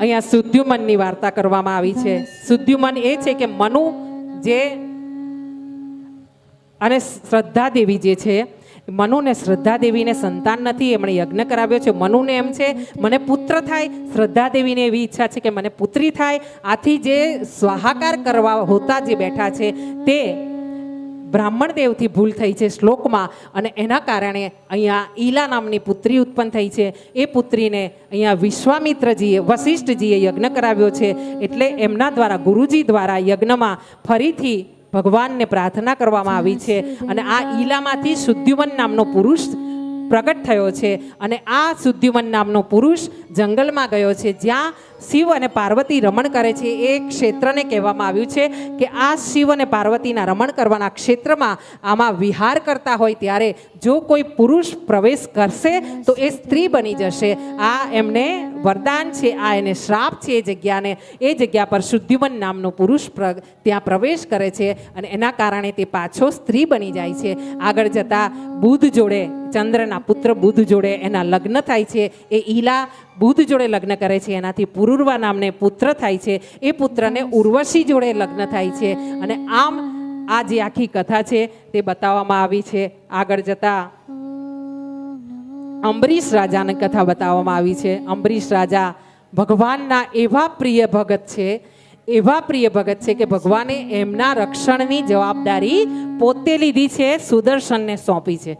અહીંયા સુદ્યુમનની વાર્તા કરવામાં આવી છે. સુદ્યુમન એ છે કે મનુ જે અને શ્રદ્ધા દેવી જે છે મનુ ને શ્રદ્ધા દેવીને સંતાન નથી એમણે યજ્ઞ કરાવ્યો છે. મનુને એમ છે મને પુત્ર થાય. શ્રદ્ધા દેવીને એવી ઈચ્છા છે કે મને પુત્રી થાય. આથી જે સ્વાહાકાર કરવા હોતા જે બેઠા છે તે બ્રાહ્મણ દેવથી ભૂલ થઈ છે શ્લોકમાં અને એના કારણે અહીંયા ઈલા નામની પુત્રી ઉત્પન્ન થઈ છે. એ પુત્રીને અહીંયા વિશ્વામિત્રજીએ, વશિષ્ઠજીએ યજ્ઞ કરાવ્યો છે. એટલે એમના દ્વારા ગુરુજી દ્વારા યજ્ઞમાં ફરીથી ભગવાનને પ્રાર્થના કરવામાં આવી છે. અને આ ઈલામાંથી સુદ્યુમન નામનો પુરુષ પ્રગટ થયો છે. અને આ સુદ્યુમન નામનો પુરુષ જંગલમાં ગયો છે, જ્યાં શિવ અને પાર્વતી રમણ કરે છે. એ ક્ષેત્રને કહેવામાં આવ્યું છે કે આ શિવ અને પાર્વતીના રમણ કરવાના ક્ષેત્રમાં આમાં વિહાર કરતા હોય ત્યારે જો કોઈ પુરુષ પ્રવેશ કરશે તો એ સ્ત્રી બની જશે. આ એમને વરદાન છે, આ એને શ્રાપ છે એ જગ્યાને. એ જગ્યા પર શુદ્ધિવન નામનો પુરુષ પ્ર- ત્યાં પ્રવેશ કરે છે અને એના કારણે તે પાછો સ્ત્રી બની જાય છે. આગળ જતાં બુધ જોડે, ચંદ્રના પુત્ર બુધ જોડે એના લગ્ન થાય છે. એ ઈલા બુધ જોડે લગ્ન કરે છે, એનાથી પુરુર્વા નામને પુત્ર થાય છે. એ પુત્રને ઉર્વશી જોડે લગ્ન થાય છે. અને આમ આ જે આખી કથા છે તે બતાવવામાં આવી છે. આગળ જતા અંબરીશ રાજાની કથા બતાવવામાં આવી છે. અંબરીશ રાજા ભગવાનના એવા પ્રિય ભગત છે, એવા પ્રિય ભગત છે કે ભગવાને એમના રક્ષણની જવાબદારી પોતે લીધી છે, સુદર્શનને સોંપી છે.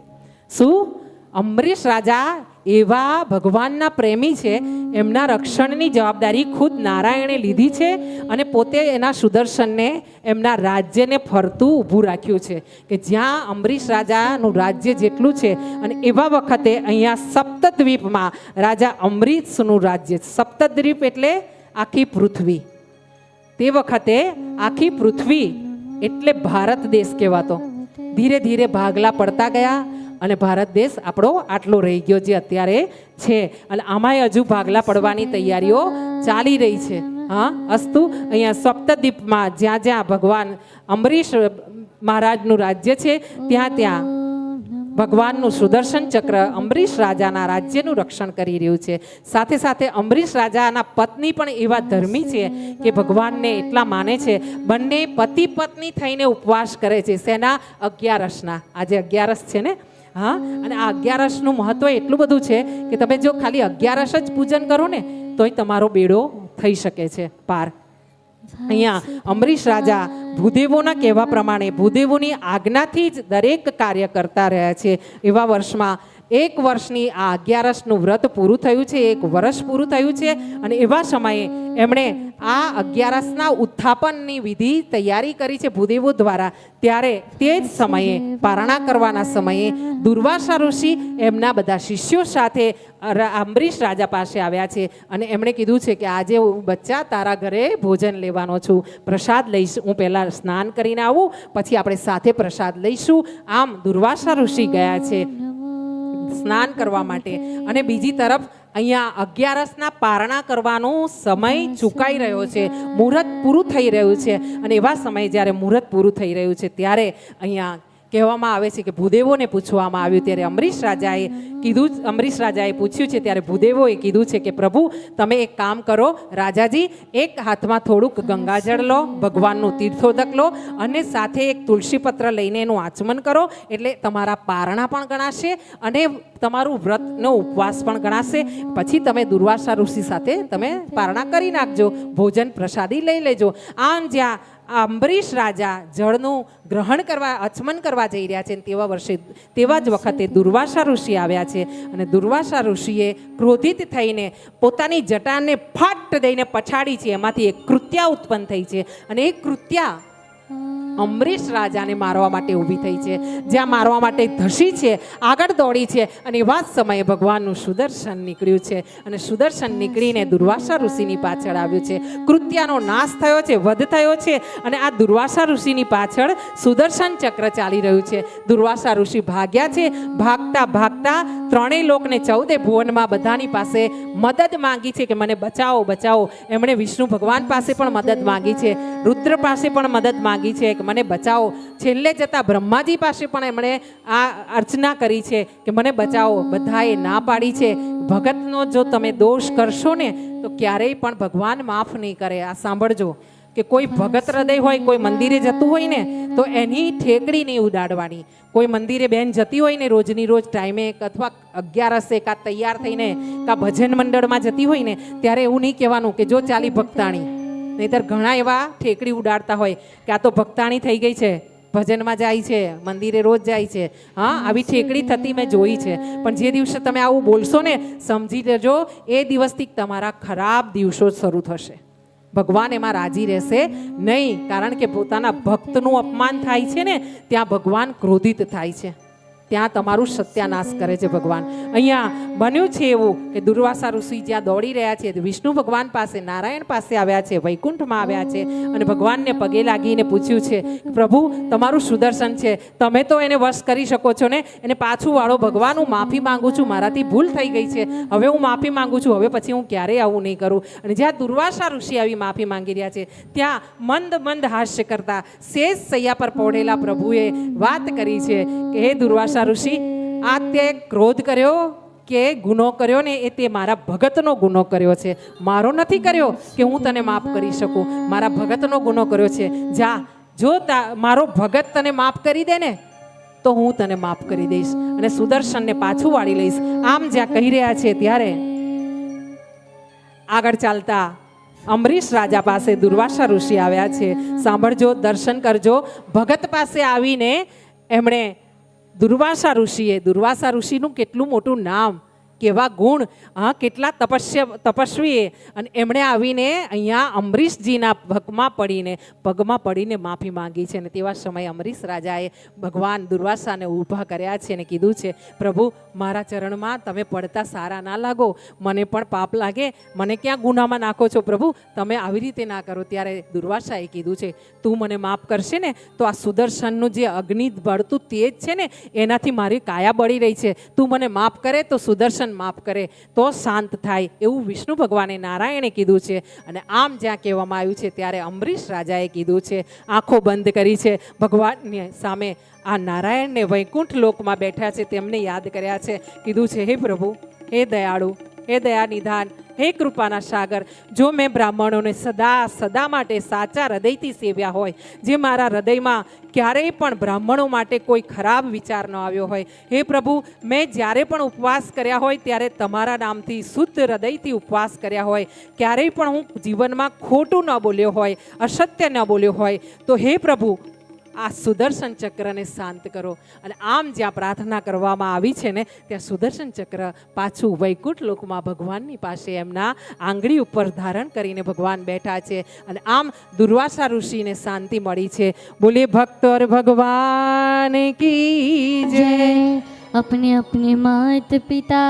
શું? અંબરીશ રાજા એવા ભગવાનના પ્રેમી છે, એમના રક્ષણની જવાબદારી ખુદ નારાયણે લીધી છે અને પોતે એના સુદર્શનને, એમના રાજ્યને ફરતું ઊભું રાખ્યું છે કે જ્યાં અંબરીશ રાજાનું રાજ્ય જેટલું છે અને એવા વખતે અહીંયા સપ્તદ્વીપમાં રાજા અમરીશનું રાજ્ય, સપ્તદ્વીપ એટલે આખી પૃથ્વી. તે વખતે આખી પૃથ્વી એટલે ભારત દેશ કહેવાતો. ધીરે ધીરે ભાગલા પડતા ગયા અને ભારત દેશ આપણો આટલો રહી ગયો જે અત્યારે છે. અને આમાંય હજુ ભાગલા પડવાની તૈયારીઓ ચાલી રહી છે. હા, અસ્તુ, અહીંયા સપ્તદ્વીપમાં જ્યાં જ્યાં ભગવાન અમરીશ મહારાજનું રાજ્ય છે, ત્યાં ત્યાં ભગવાનનું સુદર્શન ચક્ર અંબરીશ રાજાના રાજ્યનું રક્ષણ કરી રહ્યું છે. સાથે સાથે અંબરીશ રાજાના પત્ની પણ એવા ધર્મી છે કે ભગવાનને એટલા માને છે. બંને પતિ પત્ની થઈને ઉપવાસ કરે છે. શેના અગિયારસના. આજે અગિયારસ છે ને? હા? અને આ અગિયારસનું મહત્વ એટલું બધું છે કે તમે જો ખાલી અગિયારસ જ પૂજન કરો ને, તોય તમારો બેડો થઈ શકે છે પાર. અહીંયા અમરીશ રાજા ભૂદેવોના કહેવા પ્રમાણે ભૂદેવોની આજ્ઞાથી જ દરેક કાર્ય કરતા રહ્યા છે એવા વર્ષમાં એક વર્ષની આ અગિયારસનું વ્રત પૂરું થયું છે, એક વર્ષ પૂરું થયું છે અને એવા સમયે એમણે આ અગિયારસના ઉત્થાપનની વિધિ તૈયારી કરી છે ભૂદેવો દ્વારા. ત્યારે તે જ સમયે, પારણા કરવાના સમયે દુર્વાસા ઋષિ એમના બધા શિષ્યો સાથે અંબરીશ રાજા પાસે આવ્યા છે અને એમણે કીધું છે કે આજે હું બચ્ચા તારા ઘરે ભોજન લેવાનો છું. પ્રસાદ લઈશ, હું પહેલાં સ્નાન કરીને આવું, પછી આપણે સાથે પ્રસાદ લઈશું. આમ દુર્વાસા ઋષિ ગયા છે. સ્નાન કરવા માટે. અને બીજી તરફ અહીંયા અગિયારસના પારણા કરવાનો સમય ચૂકાઈ રહ્યો છે. મુહૂર્ત પૂરું થઈ રહ્યું છે. અને એવા સમયે જ્યારે મુહૂર્ત પૂરું થઈ રહ્યું છે, ત્યારે અહીંયા કહેવામાં આવે છે કે ભૂદેવોને પૂછવામાં આવ્યું ત્યારે અમરીશ રાજાએ કીધું અમરીશ રાજાએ પૂછ્યું છે ત્યારે ભૂદેવોએ કીધું છે કે પ્રભુ તમે એક કામ કરો રાજાજી એક હાથમાં થોડુંક ગંગાજળ લો ભગવાનનું તીર્થોદક લો અને સાથે એક તુલસી પત્ર લઈને એનું આચમન કરો એટલે તમારા પારણા પણ ગણાશે અને તમારું વ્રતનો ઉપવાસ પણ ગણાશે. પછી તમે દુર્વાસા ઋષિ સાથે તમે પારણા કરી નાખજો ભોજન પ્રસાદી લઈ લેજો. આમ જ્યાં આ અંબરીશ રાજા જળનું ગ્રહણ કરવા, અચમન કરવા જઈ રહ્યા છે તેવા વર્ષે, તેવા જ વખતે દુર્વાસા ઋષિ આવ્યા છે અને દુર્વાસા ઋષિએ ક્રોધિત થઈને પોતાની જટાને ફાટ દઈને પછાડી છે. એમાંથી એક કૃત્યા ઉત્પન્ન થઈ છે અને એ કૃત્યા અમરીશ રાજાને મારવા માટે ઊભી થઈ છે. જ્યાં મારવા માટે ધસી છે, આગળ દોડી છે અને એવા જ સમયે ભગવાનનું સુદર્શન નીકળ્યું છે. અને સુદર્શન નીકળીને દુર્વાસા ઋષિની પાછળ આવ્યું છે. કૃત્યાનો નાશ થયો છે, વધ થયો છે અને આ દુર્વાસા ઋષિની પાછળ સુદર્શન ચક્ર ચાલી રહ્યું છે. દુર્વાસા ઋષિ ભાગ્યા છે, ભાગતા ભાગતા ત્રણેય લોકને ચૌદે ભુવનમાં બધાની પાસે મદદ માંગી છે કે મને બચાવો બચાવો. એમણે વિષ્ણુ ભગવાન પાસે પણ મદદ માંગી છે, રુદ્ર પાસે પણ મદદ માંગી છે મને બચાવો. છેલ્લે જતાં બ્રહ્માજી પાસે પણ એમણે આ અર્ચના કરી છે કે મને બચાવો, બધાએ ના પાડી છે. ભગતનો જો તમે દોષ કરશો ને, તો ક્યારેય પણ ભગવાન માફ નહીં કરે. આ સાંભળજો કે કોઈ ભગત હૃદય હોય, કોઈ મંદિરે જતું હોય ને, તો એની ઠેકડી નહીં ઉડાડવાની. કોઈ મંદિરે બેન જતી હોય ને, રોજની રોજ ટાઈમે અથવા અગિયારસે કાં તૈયાર થઈને કાં ભજન મંડળમાં જતી હોય ને, ત્યારે એવું નહીં કહેવાનું કે જો ચાલી ભક્તાણી. નહીતર ઘણા એવા ઠેકડી ઉડાડતા હોય કે આ તો ભક્તાણી થઈ ગઈ છે, ભજનમાં જાય છે, મંદિરે રોજ જાય છે. હા, આવી ઠેકડી થતી મેં જોઈ છે. પણ જે દિવસે તમે આવું બોલશો ને, સમજી લેજો, એ દિવસથી તમારા ખરાબ દિવસો શરૂ થશે. ભગવાન એમાં રાજી રહેશે નહીં, કારણ કે પોતાના ભક્તનું અપમાન થાય છે ને, ત્યાં ભગવાન ક્રોધિત થાય છે. ત્યાં તમારું સત્યાનાશ કરે છે ભગવાન. અહીંયા બન્યું છે એવું કે દુર્વાસા ઋષિ જ્યાં દોડી રહ્યા છે, વિષ્ણુ ભગવાન પાસે, નારાયણ પાસે આવ્યા છે, વૈકુંઠમાં આવ્યા છે અને ભગવાનને પગે લાગીને પૂછ્યું છે પ્રભુ, તમારું સુદર્શન છે. તમે તો એને વશ કરી શકો છો ને? એને પાછું વાળો ભગવાન હું માફી માંગુ છું. મારાથી ભૂલ થઈ ગઈ છે. હવે હું માફી માંગુ છું. હવે પછી હું ક્યારેય આવું નહીં કરું. અને જ્યાં દુર્વાસા ઋષિ આવી માફી માંગી રહ્યા છે, ત્યાં મંદ મંદ હાસ્ય કરતા શેષ સૈયા પર પોઢેલા પ્રભુએ વાત કરી છે કે, હે દુર્વાસા ઋષિ, આ તે ક્રોધ કર્યો કે ગુનો કર્યો ને એ તે મારા ભગતનો ગુનો કર્યો છે. મારો નથી કર્યો કે હું તને માફ કરી શકું. મારા ભગતનો ગુનો કર્યો છે. જા, જો મારો ભગત તને માફ કરી દે ને, તો હું તને માફ કરી દઈશ અને સુદર્શનને પાછું વાળી લઈશ. આમ જ્યાં કહી રહ્યા છે ત્યારે આગળ ચાલતા અમરીશ રાજા પાસે દુર્વાસા ઋષિ આવ્યા છે. સાંભળજો, દર્શન કરજો. ભગત પાસે આવીને એમણે દુર્વાસા ઋષિએ દુર્વાસા ઋષિનું કેટલું મોટું નામ કેવા ગુણ, હા, કેટલા તપસ્ય, તપસ્વીએ. અને એમણે આવીને અહીંયા અમરીશજીના ભગમાં પડીને, પગમાં પડીને માફી માંગી છે. અને તેવા સમયે અમરીશ રાજાએ ભગવાન દુર્વાસાને ઊભા કર્યા છે અને કીધું છે, પ્રભુ, મારા ચરણમાં તમે પડતા સારા ના લાગો. મને પણ પાપ લાગે. મને ક્યાં ગુનામાં નાખો છો પ્રભુ? તમે આવી રીતે ના કરો. ત્યારે દુર્વાસાએ કીધું છે, તું મને માફ કરશે ને, તો આ સુદર્શનનું જે અગ્નિ બળતું તેજ છે ને, એનાથી મારી કાયા બળી રહી છે. તું મને માફ કરે તો સુદર્શન માફ કરે તો શાંત થાય એવું વિષ્ણુ ભગવાને નારાયણે કીધું છે. અને આમ જ્યાં કહેવામાં આવ્યું છે ત્યારે અમરીશ રાજાએ કીધું છે, આંખો બંધ કરી છે. ભગવાનની સામે આ નારાયણને વૈકુંઠ લોકમાં બેઠા છે, તેમને યાદ કર્યા છે, કીધું છે, હે પ્રભુ, હે દયાળુ, હે દયા નિધાન હે કૃપાના સાગર, જો મેં બ્રાહ્મણોને સદા સદા માટે સાચા હૃદયથી સેવ્યા હોય, જે મારા હૃદયમાં ક્યારેય પણ બ્રાહ્મણો માટે કોઈ ખરાબ વિચાર ન આવ્યો હોય, હે પ્રભુ, મેં જ્યારે પણ ઉપવાસ કર્યા હોય, ત્યારે તમારા નામથી શુદ્ધ હૃદયથી ઉપવાસ કર્યા હોય, ક્યારેય પણ હું જીવનમાં ખોટું ન બોલ્યો હોય, અસત્ય ન બોલ્યો હોય, તો હે પ્રભુ આ સુદર્શન ચક્રને શાંત કરો અને આમ જ્યાં પ્રાર્થના કરવામાં આવી છે ને ત્યાં સુદર્શન ચક્ર પાછું વૈકુંઠ લોકમાં ભગવાનની પાસે એમના આંગળી ઉપર ધારણ કરીને ભગવાન બેઠા છે અને આમ દુર્વાસા ઋષિને શાંતિ મળી છે બોલે ભક્તોર ભગવાન કી જય जय अपने अपने मात पिता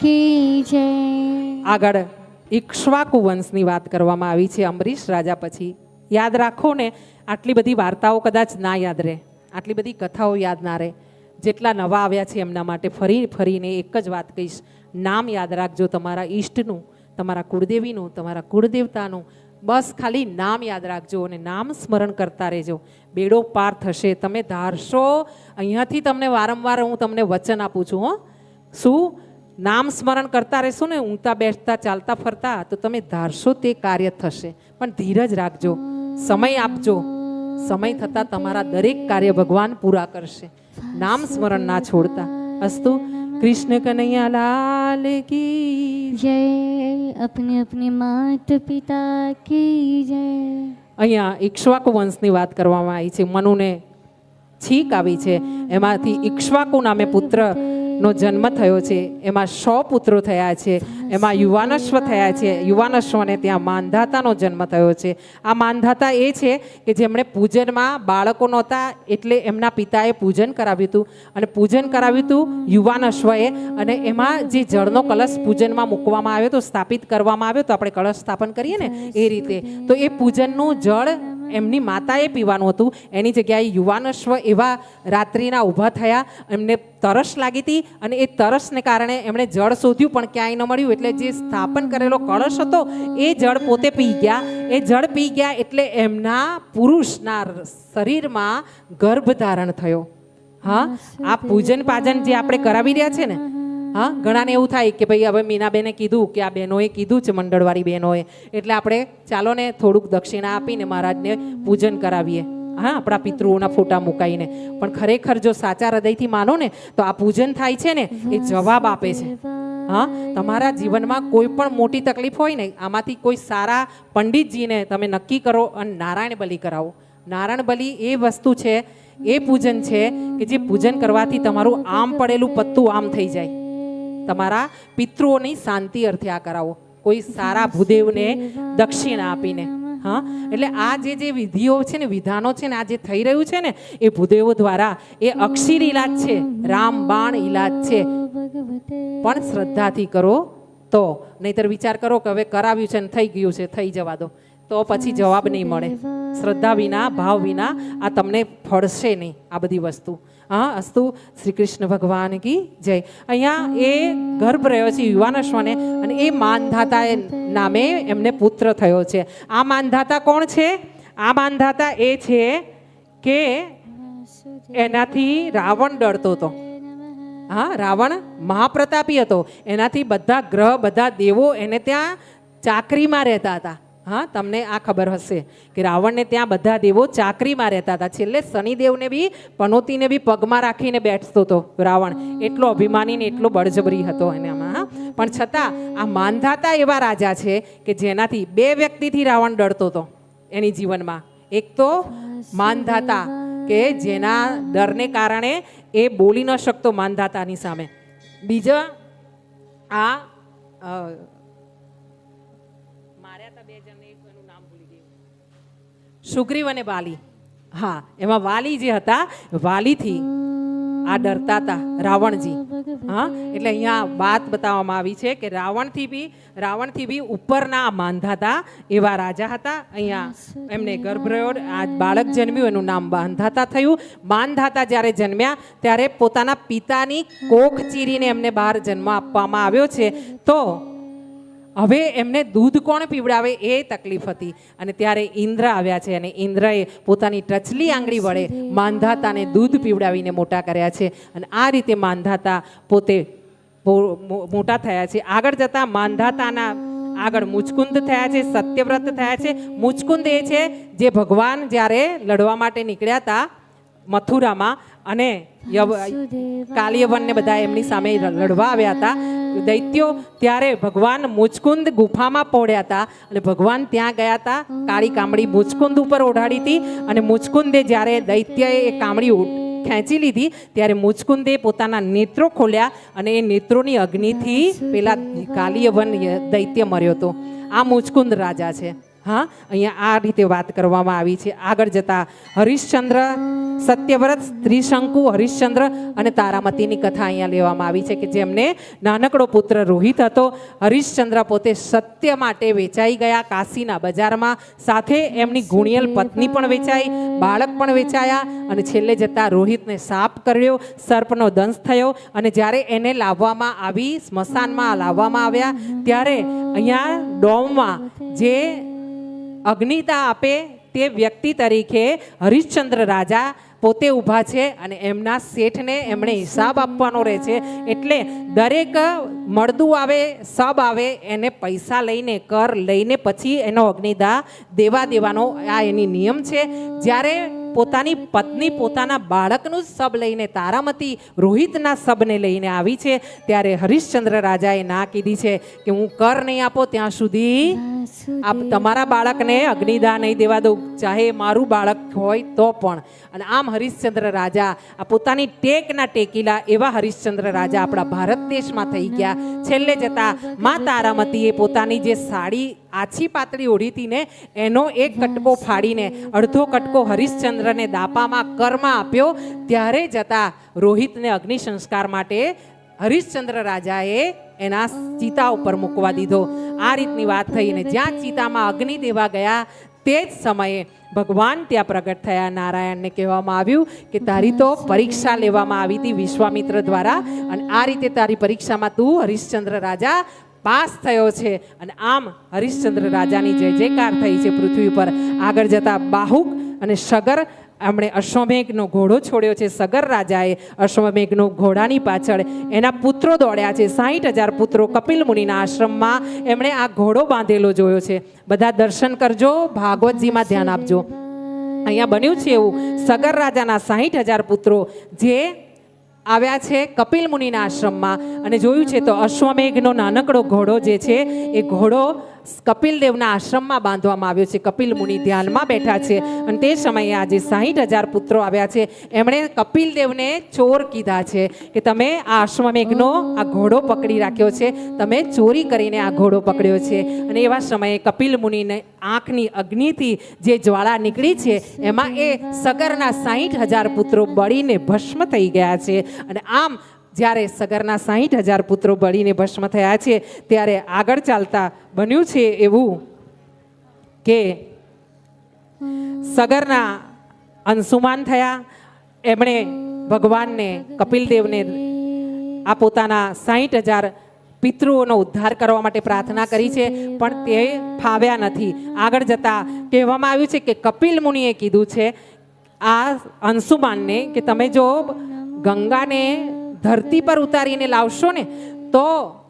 की जय આગળ ઇક્ષ્વાકુ વંશની વાત કરવામાં આવી છે અમરીશ રાજા પછી યાદ રાખો ને, આટલી બધી વાર્તાઓ કદાચ ના યાદ રહે, આટલી બધી કથાઓ યાદ ના રહે. જેટલા નવા આવ્યા છે એમના માટે ફરી ફરીને એક જ વાત કહીશ. નામ યાદ રાખજો તમારા ઈષ્ટનું, તમારા કુળદેવીનું, તમારા કુળદેવતાનું. બસ ખાલી નામ યાદ રાખજો અને નામ સ્મરણ કરતા રહેજો. બેડો પાર થશે, તમે ધારશો. અહીંયાથી તમને વારંવાર હું તમને વચન આપું છું, હો. શું? નામ સ્મરણ કરતા રહેશો ને ઊંઘતા બેસતા ચાલતા ફરતા તો તમે ધારશો તે કાર્ય થશે. પણ ધીરજ રાખજો સમય આપજો. સમય થતા તમારા દરેક કાર્ય ભગવાન પૂરા કરશે. નામ સ્મરણ ના છોડતા. અસ્તુ કૃષ્ણ કનૈયા લાલ કી જય. અપને અપને માત પિતા કી જય. અહીંયા ઈક્ષ્વાકુ વંશની વાત કરવામાં આવી છે. મનુને છીક આવી છે. એમાંથી ઇક્ષ્વાકુ નામે પુત્ર પુત્રનો જન્મ થયો છે, એમાં સો પુત્રો થયા છે, એમાં યુવાનશ્વ થયા છે, યુવાનશ્વને ત્યાં માંધાતાનો જન્મ થયો છે. આ માંધાતા એ છે કે જેમણે પૂજનમાં બાળકો નહોતા, એટલે એમના પિતાએ પૂજન કરાવ્યું હતું. અને પૂજન કરાવ્યું હતું યુવાનશ્વએ, અને એમાં જે જળનો કલશ પૂજનમાં મૂકવામાં આવ્યો, તો સ્થાપિત કરવામાં આવ્યો, તો આપણે કળશ સ્થાપન કરીએ ને એ રીતે. તો એ પૂજનનું જળ એમની માતાએ પીવાનું હતું. એની જગ્યાએ યુવાનશ્વ એવા રાત્રિના ઊભા થયા. એમને તરસ લાગી હતી અને એ તરસને કારણે એમણે જળ શોધ્યું પણ ક્યાંય ન મળ્યું. એટલે જે સ્થાપન કરેલો કળશ હતો એ જળ પોતે પી ગયા. એ જળ પી ગયા એટલે એમના પુરુષના શરીરમાં ગર્ભ ધારણ થયો. હા? આ પૂજન પાજન જે આપણે કરાવી રહ્યા છે ને હા, ઘણાને એવું થાય કે ભાઈ હવે મીનાબેને કીધું કે આ બહેનોએ કીધું છે મંડળવાળી બહેનોએ. એટલે આપણે ચાલો ને થોડુંક દક્ષિણા આપીને મહારાજને પૂજન કરાવીએ. હા, આપણા પિતૃઓના ફોટા મુકાઈને. પણ ખરેખર જો સાચા હૃદયથી માનો ને, તો આ પૂજન થાય છે ને, એ જવાબ આપે છે. હા, તમારા જીવનમાં કોઈ પણ મોટી તકલીફ હોય ને, આમાંથી કોઈ સારા પંડિતજીને તમે નક્કી કરો અને નારાયણ બલિ કરાવો. નારાયણ બલિ એ વસ્તુ છે, એ પૂજન છે કે જે પૂજન કરવાથી તમારું આમ પડેલું પત્તું આમ થઈ જાય. તમારા પિતૃઓની શાંતિ અર્થે આ કરાવો. કોઈ સારા ભૂદેવને દક્ષિણા આપીને. હા? એટલે આ જે જે વિધિઓ છે ને, વિધાનો છે ને, આ જે થઈ રહ્યું છે ને, એ ભૂદેવો દ્વારા એ અક્ષીર ઈલાજ છે, રામ બાણ ઈલાજ છે. પણ શ્રદ્ધાથી કરો તો. નહીતર વિચાર કરો કે હવે કરાવ્યું છે ને, થઈ ગયું છે, થઈ જવા દો. તો પછી જવાબ નહીં મળે. શ્રદ્ધા વિના, ભાવ વિના આ તમને ફળશે નહીં આ બધી વસ્તુ. હા અસ્તુ શ્રી કૃષ્ણ ભગવાન કી જય અહીંયા એ ગર્ભ રહ્યો છે યુવાનશ્વને અને એ માનધાતા નામે એમને પુત્ર થયો છે આ માનધાતા કોણ છે? આ માનધાતા એ છે કે એનાથી રાવણ ડરતો હતો. હા, રાવણ મહાપ્રતાપી હતો. એનાથી બધા ગ્રહ, બધા દેવો એને ત્યાં ચાકરીમાં રહેતા હતા. હા, તમને આ ખબર હશે કે રાવણને ત્યાં બધા દેવો ચાકરીમાં રહેતા હતા. છેલ્લે શનિદેવને બી, પનોતીને બી પગમાં રાખીને બેઠતો હતો રાવણ. એટલો અભિમાની ને એટલો બળજબરી હતો એનામાં હા. પણ છતાં આ માનધાતા એવા રાજા છે કે જેનાથી બે વ્યક્તિથી રાવણ ડરતો હતો એની જીવનમાં. એક તો માનધાતા કે જેના ડરને કારણે એ બોલી ન શકતો માનધાતાની સામે. બીજા આ સુગ્રીવ અને વાલી. હા, એમાં વાલી જે હતા, વાલીથી આ ડરતા હતા, રાવણજી. હા, એટલે અહીંયા વાત બતાવવામાં આવી છે કે રાવણથી બી રાવણથી બી ઉપરના આ માંધાતા એવા રાજા હતા. અહીંયા એમને ગર્ભ રહ્યો, આ બાળક જન્મ્યું, એનું નામ બાંધાતા થયું. બાંધાતા જ્યારે જન્મ્યા, ત્યારે પોતાના પિતાની કોખ ચીરીને એમને બહાર જન્મ આપવામાં આવ્યો છે. તો હવે એમને દૂધ કોણ પીવડાવે એ તકલીફ હતી. અને ત્યારે ઇન્દ્ર આવ્યા છે અને ઇન્દ્રએ પોતાની ટચલી આંગળી વડે માંધાતાને દૂધ પીવડાવીને મોટા કર્યા છે. અને આ રીતે માંધાતા પોતે મોટા થયા છે. આગળ જતા માંધાતાના આગળ મુચકુંદ થયા છે સત્યવ્રત થયા છે. મુચકુંદ એ છે જે ભગવાન જ્યારે લડવા માટે નીકળ્યા હતા મથુરામાં અને કાલિયવનને બધા એમની સામે લડવા આવ્યા હતા. દૈત્યો ત્યારે ભગવાન મુચકુંદ ગુફામાં પહોંચ્યા હતા અને ભગવાન ત્યાં ગયા હતા. કાળી કામડી મુચકુંદ ઉપર ઓઢાડી હતી અને મુચકુંદે જ્યારે દૈત્યએ એ કામડી ખેંચી લીધી ત્યારે મુચકુંદે પોતાના નેત્રો ખોલ્યા અને એ નેત્રોની અગ્નિથી પેલા કાલિયવન દૈત્ય મર્યો હતો. આ મુચકુંદ રાજા છે. હા, અહીંયા આ રીતે વાત કરવામાં આવી છે. આગળ જતા હરિશ્ચંદ્ર, સત્યવ્રત ત્રિશંકુ હરિશ્ચંદ્ર અને તારામતીની કથા અહીંયા લેવામાં આવી છે કે જેમને નાનકડો પુત્ર રોહિત હતો. હરિશ્ચંદ્ર પોતે સત્ય માટે વેચાઈ ગયા કાશીના બજારમાં. સાથે એમની ગુણિયલ પત્ની પણ વેચાઈ, બાળક પણ વેચાયા અને છેલ્લે જતા રોહિતને સાપ કર્યો, સર્પનો દંશ થયો અને જ્યારે એને લાવવામાં આવી, સ્મશાનમાં લાવવામાં આવ્યા, ત્યારે અહીંયા ડોમમાં જે અગ્નિતા આપે તે વ્યક્તિ તરીકે હરિશ્ચંદ્ર રાજા પોતે ઊભા છે અને એમના શેઠને એમણે હિસાબ આપવાનો રહે છે. એટલે દરેક મળદું આવે, સબ આવે, એને પૈસા લઈને, કર લઈને પછી એનો અગ્નિદા દેવા દેવાનો આ એની નિયમ છે. જ્યારે પોતાની પત્ની પોતાના બાળકનું જ સબ લઈને, તારામતી રોહિતના સબને લઈને આવી છે, ત્યારે હરિશ્ચંદ્ર રાજાએ ના કીધી છે કે હું કર નહીં આપો ત્યાં સુધી આપ તમારા બાળકને અગ્નિદાન નહીં દેવા દઉં ચાહે મારું બાળક હોય તો પણ. અને આમ હરિશ્ચંદ્ર રાજા, આ પોતાની ટેકના ટેકીલા એવા હરિશ્ચંદ્ર રાજા આપણા ભારત દેશમાં થઈ ગયા. છેલ્લે જતા મા તારામતીએ પોતાની જે સાડી, આછી પાતળી ઓઢી હતી ને, એનો એક કટકો ફાડીને અડધો કટકો હરિશ્ચંદ્રને દાપામાં કરમાં આપ્યો. ત્યારે જતા રોહિતને અગ્નિ સંસ્કાર માટે હરિશ્ચંદ્ર રાજાએ એના ચિતા ઉપર મૂકવા દીધો. આ રીતની વાત થઈ અને જ્યાં ચિતામાં અગ્નિ દેવા ગયા, તે જ સમયે ભગવાન ત્યાં પ્રગટ થયા. નારાયણને કહેવામાં આવ્યું કે, તારી તો પરીક્ષા લેવામાં આવી હતી વિશ્વામિત્ર દ્વારા, અને આ રીતે તારી પરીક્ષામાં તું હરિશ્ચંદ્ર રાજા પાસ થયો છે. અને આમ હરિશ્ચંદ્ર રાજાની જય જયકાર થઈ છે પૃથ્વી પર આગળ જતા બાહુક અને સગર એમણે અશ્વમેઘનો ઘોડો છોડ્યો છે, સગર રાજાએ અશ્વમેઘનો ઘોડાની પાછળ. એના પુત્રો દોડ્યા છે, સાહીઠ હજાર પુત્રો કપિલ મુનિના આશ્રમમાં એમણે આ ઘોડો બાંધેલો જોયો છે. બધા દર્શન કરજો, ભાગવતજીમાં ધ્યાન આપજો. અહીંયા બન્યું છે એવું, સગર રાજાના સાહીઠ હજાર પુત્રો જે આવ્યા છે કપિલ મુનિના આશ્રમમાં. અને જોયું છે તો અશ્વમેઘનો નાનકડો ઘોડો જે છે, એ ઘોડો કપિલ દેવના આશ્રમમાં બાંધવામાં આવ્યો છે. કપિલ મુનિ ધ્યાનમાં બેઠા છે અને તે સમયે આજે સાહીઠ હજાર પુત્રો આવ્યા છે. એમણે કપિલ દેવને ચોર કીધા છે કે તમે આ અશ્વમેઘનો આ ઘોડો પકડી રાખ્યો છે. તમે ચોરી કરીને આ ઘોડો પકડ્યો છે. અને એવા સમયે કપિલ મુનિને આંખની અગ્નિથી જે જ્વાળા નીકળી છે, એમાં એ સગરના સાહીઠ હજાર પુત્રો બળીને ભસ્મ થઈ ગયા છે. અને આમ જ્યારે સગરના સાહીઠ હજાર પુત્રો બળીને ભસ્મ થયા છે, ત્યારે આગળ ચાલતા બન્યું છે એવું કે સગરના અંશુમાન થયા, એમણે ભગવાનને કપિલદેવને આ પોતાના સાહીઠ હજાર પિતૃઓનો ઉદ્ધાર કરવા માટે પ્રાર્થના કરી છે, પણ તે ફાવ્યા નથી. આગળ જતા કહેવામાં આવ્યું છે કે કપિલ મુનિએ કીધું છે, આ અંશુમાનને કે તમે જો ગંગાને ધરતી પર ઉતારીને લાવશો ને, તો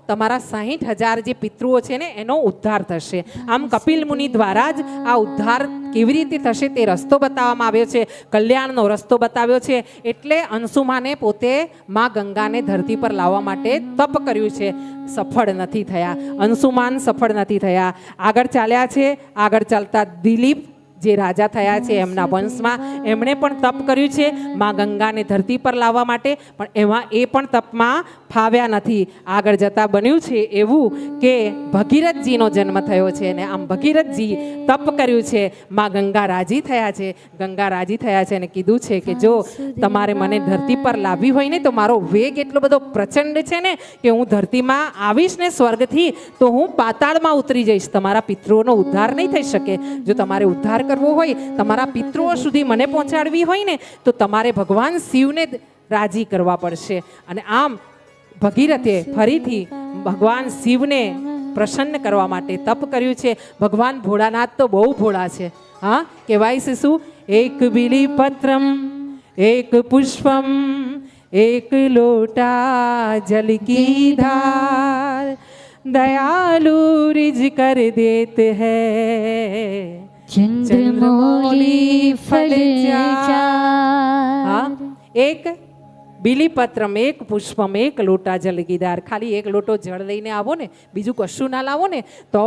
તમારા સાહીઠ હજાર જે પિતૃઓ છે ને, એનો ઉદ્ધાર થશે. આમ કપિલ મુનિ દ્વારા જ આ ઉદ્ધાર કેવી રીતે થશે તે રસ્તો બતાવવામાં આવ્યો છે, કલ્યાણનો રસ્તો બતાવ્યો છે, એટલે અંશુમાને પોતે મા ગંગાને ધરતી પર લાવવા માટે તપ કર્યું છે. સફળ નથી થયા. અંશુમાન સફળ નથી થયા. આગળ ચાલ્યા છે, આગળ ચાલતા દિલીપ જે રાજા થયા છે એમના વંશમાં, એમણે પણ તપ કર્યું છે માં ગંગાને ધરતી પર લાવવા માટે, પણ એમાં એ પણ તપમાં ફાવ્યા નથી. આગળ જતા બન્યું છે એવું કે ભગીરથજીનો જન્મ થયો છે અને આમ ભગીરથજી તપ કર્યું છે. માં ગંગા રાજી થયા છે, ગંગા રાજી થયા છે અને કીધું છે કે જો તમારે મને ધરતી પર લાવવી હોય ને તો મારો વેગ એટલો બધો પ્રચંડ છે ને કે હું ધરતીમાં આવીશ ને સ્વર્ગથી તો હું પાતાળમાં ઉતરી જઈશ. તમારા પિતૃઓનો ઉદ્ધાર નહીં થઈ શકે. જો તમારે ઉદ્ધાર ઉદ્ધાર કરવો હોય, તમારા પિત્રો સુધી મને પહોંચાડવી હોય ને, તો તમારે ભગવાન શિવને રાજી કરવા પડશે. અને આમ ભગીરથે ફરીથી ભગવાન શિવને પ્રસન્ન કરવા માટે તપ કર્યું છે. ભગવાન ભોળાનાથ તો બહુ ભોળા છે. હા, કહેવાય છે શું? એક બીલી પત્રમ એક પુષ્પમ, એક લોટા જલ કી ધાર. દયાલુ રિજ કર દેત હૈ. ચંદ્રમૌલી ફળ હા ચાર એક બીલીપત્રમ એક પુષ્પમ એક લોટા જલ ગીદાર ખાલી એક લોટો જળ લઈને આવો ને બીજું કશું ના લાવો ને તો